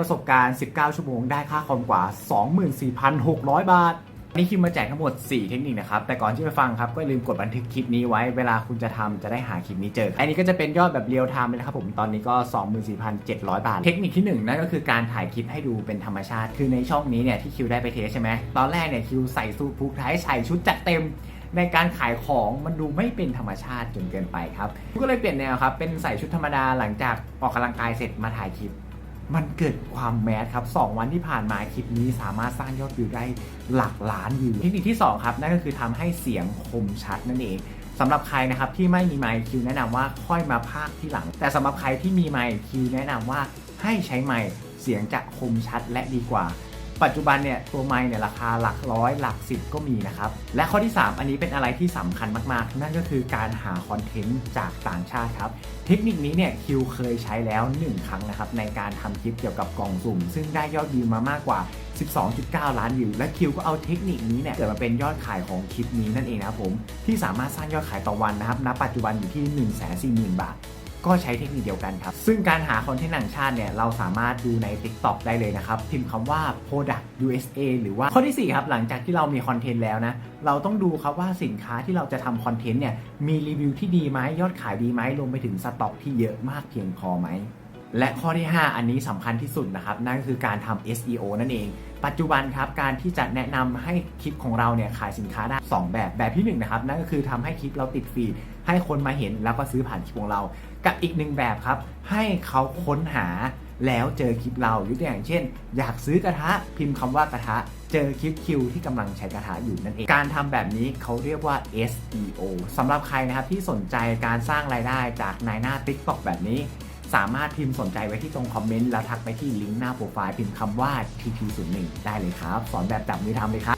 ประสบการณ์ 19 ชั่วโมงได้ค่าคอมกว่า 24,600 บาท นี่คิวมาแจกทั้งหมด 4 เทคนิคนะครับ แต่ก่อนที่ไปฟังครับก็อย่าลืมกดบันทึกคลิปนี้ไว้ เวลาคุณจะทำจะได้หาคลิปนี้เจอ อันนี้ก็จะเป็นยอดแบบเรียลไทม์เลยนะครับผม ตอนนี้ก็ 24,700 บาท เทคนิคที่ 1นั่นก็คือการถ่ายคลิปให้ดูเป็นธรรมชาติ คือในช่องนี้เนี่ยที่คิวได้ไปเทสใช่ไหม ตอนแรกเนี่ยคิวใส่สูทผูกไทยใส่ชุดจัดเต็มในการขายของมันดูไม่เป็นธรรมชาติจนเกินไปครับก็เลยเปลี่ยนแนวครับ เป็นใส่ชุดธรรมดาหลังจากออกกำลังกายเสร็จมาถ่ายคลิป มันเกิดความแมสครับ 2 วันที่ผ่านมาคลิปนี้สามารถสร้างยอดวิวได้หลักล้านวิวเทคนิคที่ 2 ครับ นั่นก็คือทำให้เสียงคมชัดนั่นเองสำหรับใครนะครับที่ไม่มีไมค์คิวแนะนำว่าค่อยมาพากที่หลัง แต่สำหรับใครที่มีไมค์คิวแนะนำว่าให้ใช้ไมค์เสียงจะคมชัดและดีกว่า ปัจจุบันเนี่ยตัวไมค์เนี่ยราคาหลักร้อยหลักสิบก็มีนะครับและข้อที่ 3 อันนี้เป็นอะไรที่สำคัญมากๆ นั่นก็คือการหาคอนเทนต์จากต่างชาติครับเทคนิคนี้เนี่ยคิวเคยใช้แล้ว 1 ครั้งนะครับในการทำคลิปเกี่ยวกับกล่องสุ่ม ซึ่งได้ยอดวิวมามากกว่า 12.9 ล้านวิว และคิวก็เอาเทคนิคนี้เนี่ยเกิดมาเป็นยอดขายของคลิปนี้นั่นเองนะครับผมที่สามารถสร้างยอดขายต่อวันนะครับณปัจจุบันอยู่ที่ 140,000 บาท ก็ใช้เทคนิคเดียวกันครับ ซึ่งการหาคอนเทนต์ต่างชาติเนี่ยเราสามารถดูใน TikTok ได้เลยนะครับพิมพ์คำว่า product USA หรือว่าข้อที่ 4 ครับ หลังจากที่เรามีคอนเทนต์แล้วนะ เราต้องดูครับว่าสินค้าที่เราจะทำคอนเทนต์เนี่ยมีรีวิวที่ดีไหมยอดขายดีไหมรวมไปถึงสต็อกที่เยอะมากเพียงพอไหม และข้อที่ 5 อันนี้สำคัญที่สุดนะครับ นั่นก็คือการทำ SEO นั่นเอง ปัจจุบันครับ การที่จะแนะนำให้คลิปของเราเนี่ยขายสินค้าได้ 2 แบบ แบบที่1นนะครับ นั่นก็คือทำให้คลิปเราติดฟีด ให้คนมาเห็นแล้วก็ซื้อผ่านคลิปของเรา กับอีกหนึ่งแบบครับ ให้เขาค้นหาแล้วเจอคลิปเรายกตัวอย่างเช่น อยากซื้อกระทะพิมพ์คำว่ากระทะ เจอคลิปคิวที่กำลังใช้กระทะอยู่นั่นเอง การทำแบบนี้เขาเรียกว่า SEO สำหรับใครนะครับที่สนใจการสร้างรายได้จากนายหน้า TikTok แบบนี้ สามารถพิมพ์สนใจไว้ที่ตรงคอมเมนต์แล้วทักไปที่ลิงก์หน้าโปรไฟล์พิมพ์คำว่า TP01 ได้เลยครับ สอนแบบจับมือทำเลยครับ